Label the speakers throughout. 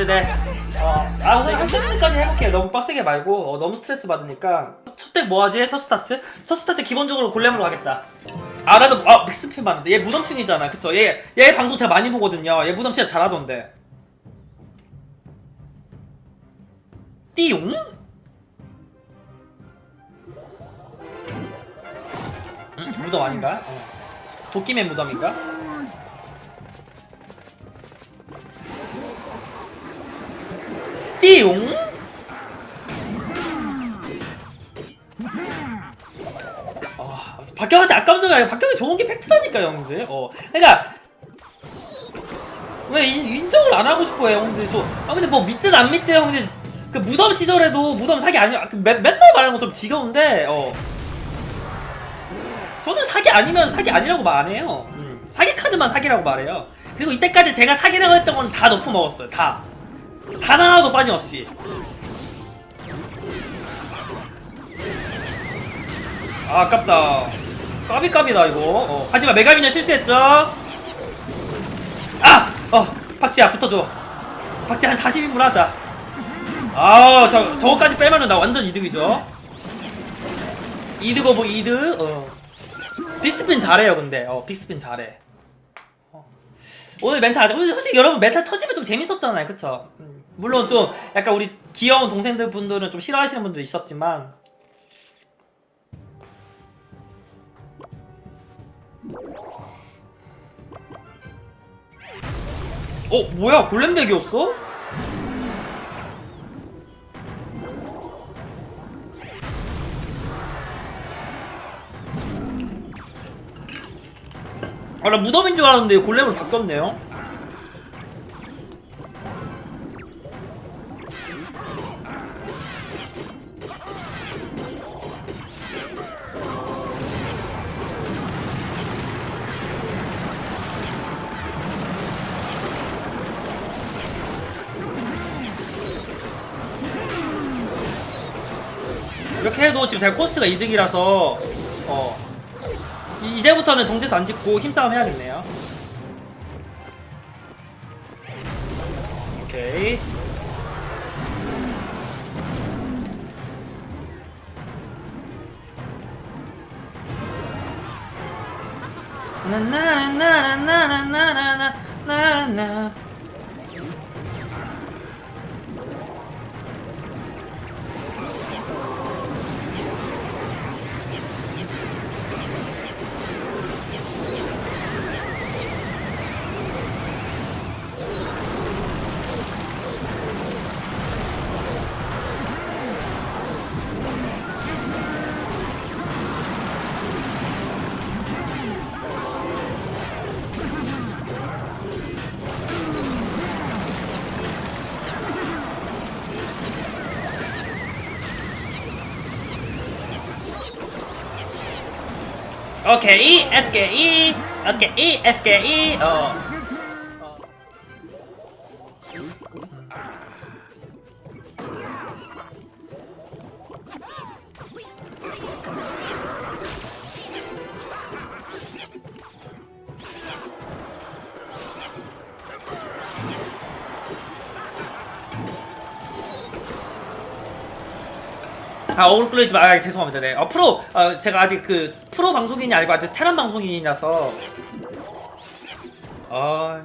Speaker 1: 네네네. 어, 아, 우선 한 10분까지 해볼게요. 너무 빡세게 말고, 어, 너무 스트레스 받으니까. 첫덱 뭐 하지? 첫 스타트? 첫 스타트 기본적으로 골렘으로 가겠다. 아, 나도, 아, 믹스핀 봤는데. 얘 무덤충이잖아. 그쵸? 얘, 얘 방송 제가 많이 보거든요. 얘 무덤 진짜 잘하던데. 띠용? 응? 무덤 아닌가? 어. 도끼맨 무덤인가? 띠용? 아, 박경한테 아까운 적이 아니라 박경이 좋은 게 팩트라니까 형들. 어, 그러니까 왜 인, 인정을 안 하고 싶어요 형들. 저, 아 근데 뭐 믿든 안 믿든 형들 그 무덤 시절에도 무덤 사기 아니야. 그 매, 맨날 말하는 건 좀 지겨운데. 어. 저는 사기 아니면 사기 아니라고 말 안 해요. 음, 사기 카드만 사기라고 말해요. 그리고 이때까지 제가 사기라고 했던 건다 너프 먹었어요. 다. 단 하나도 빠짐없이. 아, 아깝다. 까비까비다, 이거. 어. 하지만 메가미녀 실수했죠? 아! 어, 박지야, 붙어줘. 박지 한 40인분 하자. 아, 저, 저거까지 빼면은 나 완전 이득이죠? 이득 오브 이득? 어. 빅스핀 잘해요, 근데. 어, 빅스핀 잘해. 어. 오늘 멘탈, 오늘 솔직히 여러분 멘탈 터지면 좀 재밌었잖아요, 그쵸? 음, 물론 좀 약간 우리 귀여운 동생들 분들은 좀 싫어하시는 분도 있었지만. 어, 뭐야, 골렘 덱이었어? 아, 나 무덤인 줄 알았는데 골렘으로 바뀌었네요. 해도 지금 제가 코스트가 이득이라서 어 이- 이제부터는 정제수 안 짓고 힘싸움 해야겠네요. 오케이. 나나나나나나나나나나 Okay, SKE, okay, SKE, oh. 아 어그로 끌리지 마. 아, 죄송합니다. 네. 어, 프로 어, 제가 아직 그 프로 방송인이 아니고 아직 테란 방송인이라서 아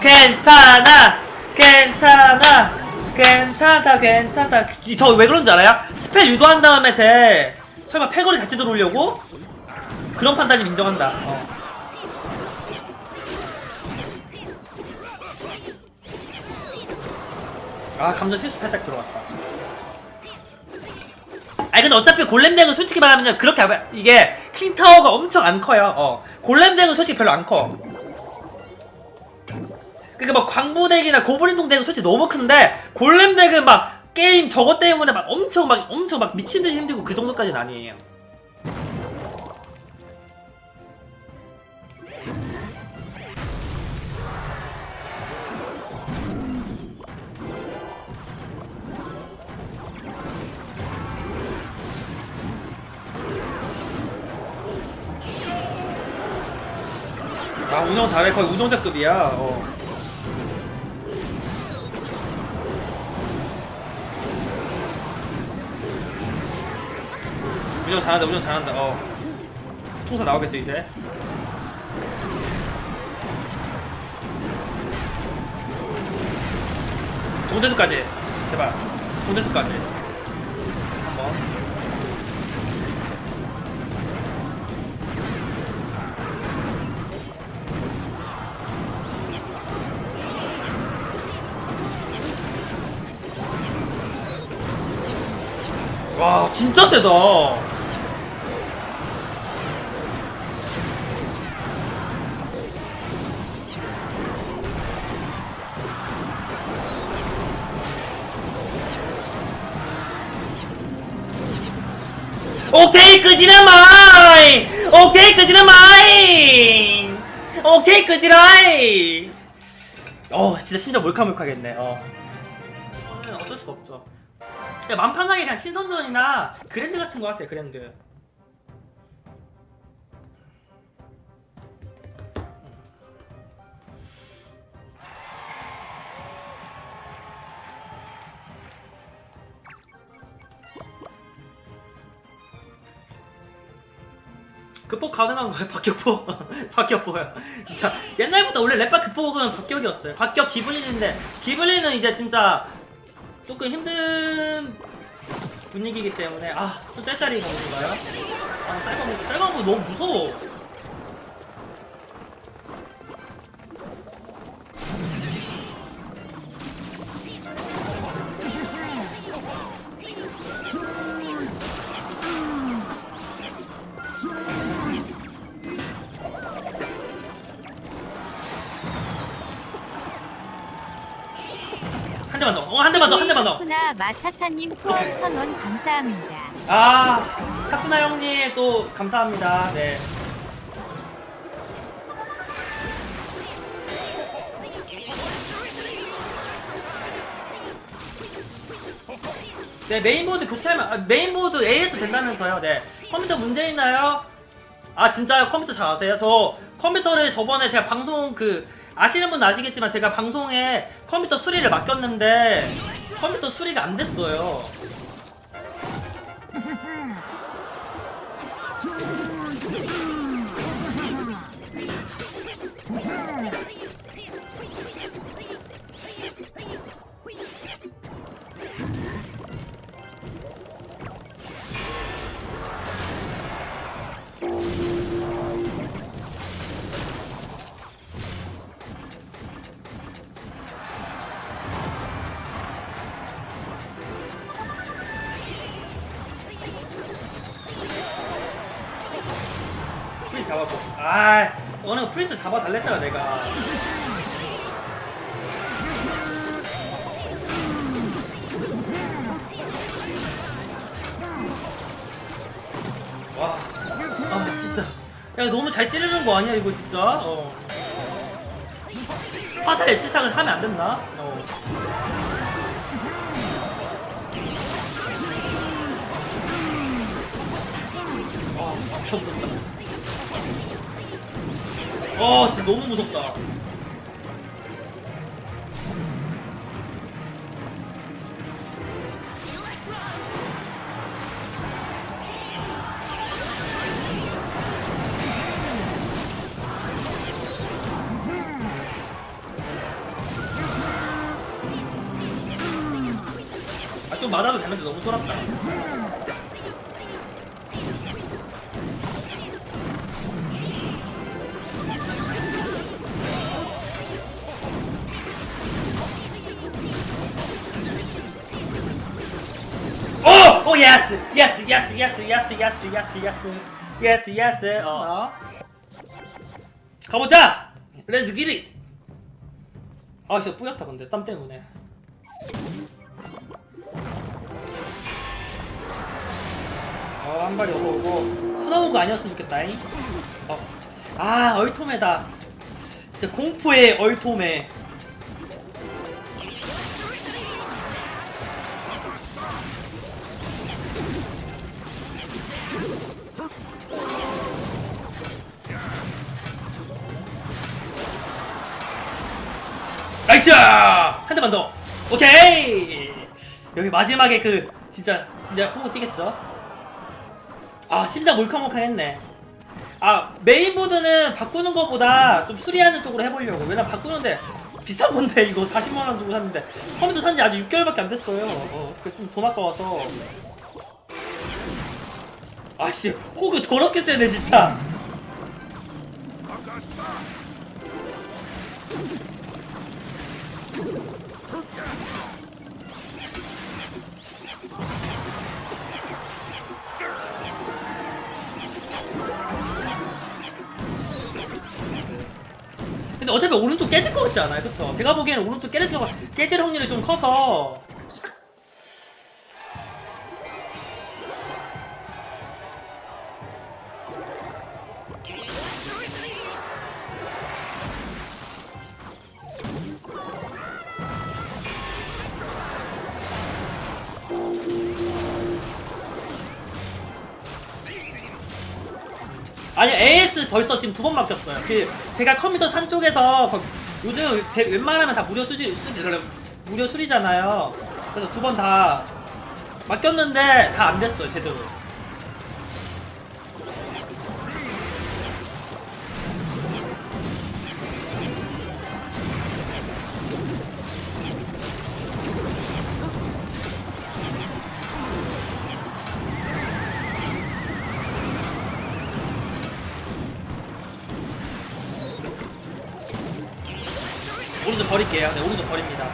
Speaker 1: 괜찮아 괜찮아 괜찮다 괜찮다. 저 왜 그런 줄 알아요? 스펠 유도한 다음에 제 설마 패거리 같이 들어오려고? 그런 판단이 인정한다. 어. 아 감정 실수 살짝 들어왔다. 아니 근데 어차피 골렘 덱은 솔직히 말하면 그렇게 안- 이게 킹타워가 엄청 안 커요. 어. 골렘 덱은 솔직히 별로 안커 그러니까 막 광부덱이나 고블린동 덱은 솔직히 너무 큰데 골렘 덱은 막 게임 저것 때문에 막 엄청 막 엄청 막 미친 듯이 힘들고 그 정도까지는 아니에요. 아 운영 잘해 거의 운영자급이야 어. 운영 잘한다 운영 잘한다. 어. 총사 나오겠죠 이제? 정대수까지. 제발. 정대수까지. 한번. 와 진짜 세다 오케이 끄지라 마이. 오케이 끄지라 마이. 오케이 끄지라이. 어 진짜 심장 몰카몰카겠네. 어. 이거는 어쩔 수가 없죠. 그냥 맘 편하게 그냥 친선전이나 그랜드 같은 거 하세요 그랜드 극복 가능한 거예요 박격포. 박격포요 진짜. 옛날부터 원래 랩바 극복은 박격이었어요. 박격 기블린인데 기블린은 이제 진짜 조금 힘든 분위기이기 때문에 아또 짤짤이 건가요? 아거 짤건 거 너무 무서워 대만 더. 어, 한 대만 더.
Speaker 2: 쿠나 마타타님 후원 선원 감사합니다.
Speaker 1: 아, 타쿠나 형님 또 감사합니다. 네. 네, 메인보드 교체하면, 아, 메인보드 AS 된다면서요. 네. 컴퓨터 문제 있나요? 아, 진짜요? 컴퓨터 잘 아세요? 저 컴퓨터를 저번에 제가 방송 그, 아시는 분 아시겠지만 제가 방송에 컴퓨터 수리를 맡겼는데 컴퓨터 수리가 안 됐어요. 프리스 잡아 달랬잖아 내가. 와 아 진짜. 야 너무 잘 찌르는 거 아니야 이거 진짜? 어. 화살 예치상을 하면 안 됐나 어. 와, 진짜 무섭다. 어, 진짜 너무 무섭다. 아, 좀 맞아도 되는데 너무 돌았다. 예스 예스 예스 예스 예스 어. 가보자! 렛츠 기릿! 아 진짜 뿌옇다 근데. 땀 때문에. 어한 발이 어서 오고 스나우그 아니었으면 좋겠다 잉. 어. 아 얼토메다. 진짜 공포의 얼토메 나이스! 한 대만 더. 오케이! 여기 마지막에 그 진짜 진짜 호구 뛰겠죠? 아 심장 몰캉몰캉했네. 아 메인보드는 바꾸는 것보다 좀 수리하는 쪽으로 해보려고. 왜냐면 바꾸는데 비싼 건데 이거 40만 원 주고 샀는데 컴퓨터 산지 아직 6개월밖에 안 됐어요. 어, 좀돈 아까워서. 아씨 호그 더럽게 세네 진짜 근데 어차피 오른쪽 깨질 것 같지 않아요? 그쵸? 제가 보기에는 오른쪽 깨질, 거- 깨질 확률이 좀 커서 아니 AS 벌써 지금 두번 맡겼어요. 그 제가 컴퓨터 산 쪽에서 거- 요즘 대- 웬만하면 다 무료 수리 수리 무료 수리잖아요. 그래서 두 번 다 맡겼는데 다 안 됐어요 제대로. 오른쪽 버릴게요. 네 오른쪽 버립니다.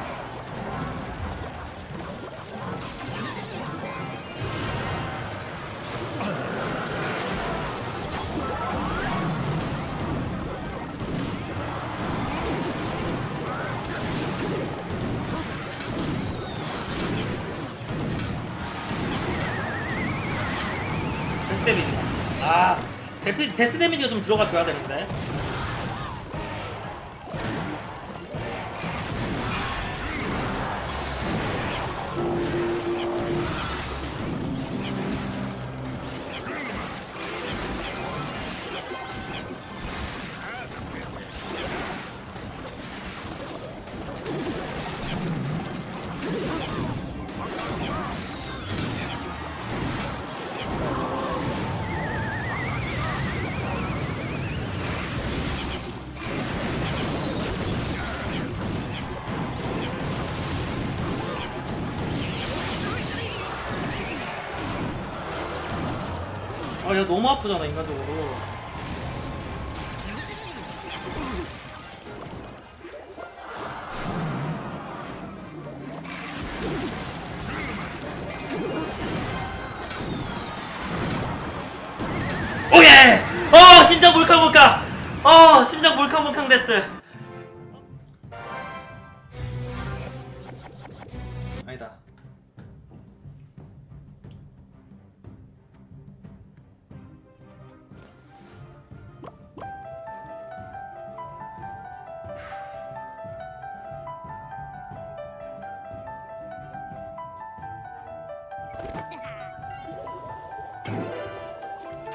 Speaker 1: 데스 데미지. 아, 데스 데미지가 좀 들어가 줘야 되는데. 아, 야 너무 아프잖아 인간적으로. 오예! 어 심장 몰캉몰캉. 어 심장 몰캉몰캉 됐어. 아니다.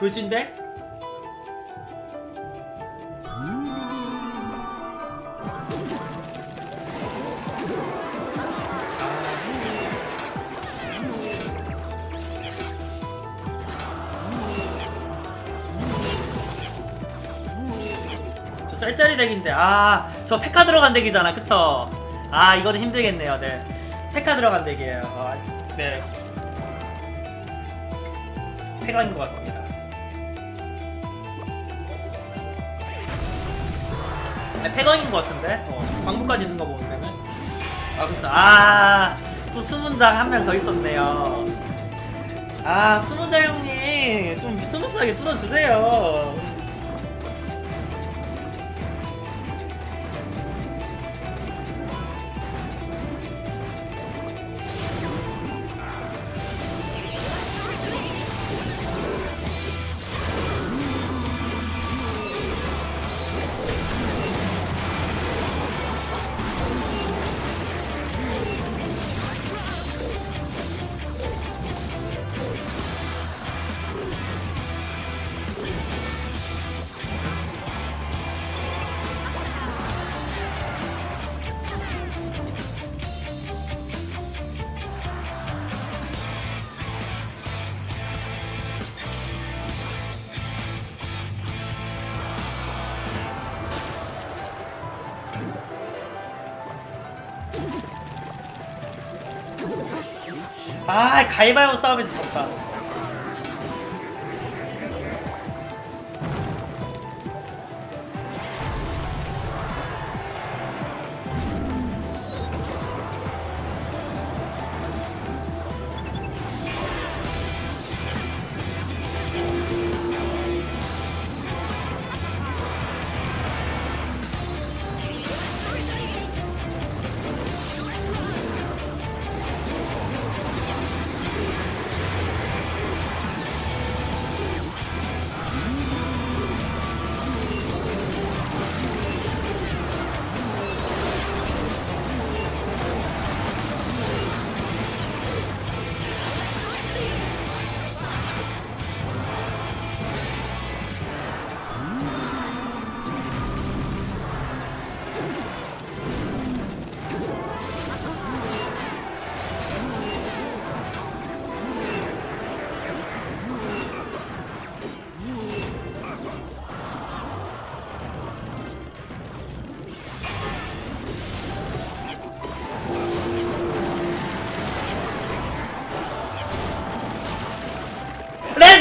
Speaker 1: 돌진데? 저 짤짤이 덱인데. 아저 페카 들어간 덱이잖아. 그쵸? 아 이거는 힘들겠네요. 네. 페카 들어간 덱이에요. 아, 네. 페카인 것 같습니다 아, 패거인 것 같은데? 어, 광부까지 있는 거 보면은. 아 그쵸. 아 또 수문장 한 명 더 있었네요. 아 수문장 형님 좀 스무스하게 뚫어주세요 아 가위바위보 싸움에서 졌다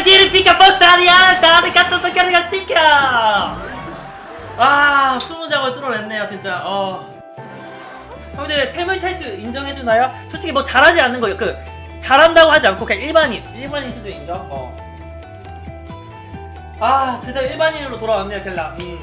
Speaker 1: Pica posterior! 다들 갖다 덕가리가 스티커! 아, 20장을 뚫어냈네요, 진짜. 어. 형들, 태물 찰주 인정해주나요? 솔직히 뭐 잘하지 않는 거예요. 그, 잘한다고 하지 않고 그냥 일반인. 일반인 수준 인정? 어. 아, 드디어 일반인으로 돌아왔네요, 켈라. 음.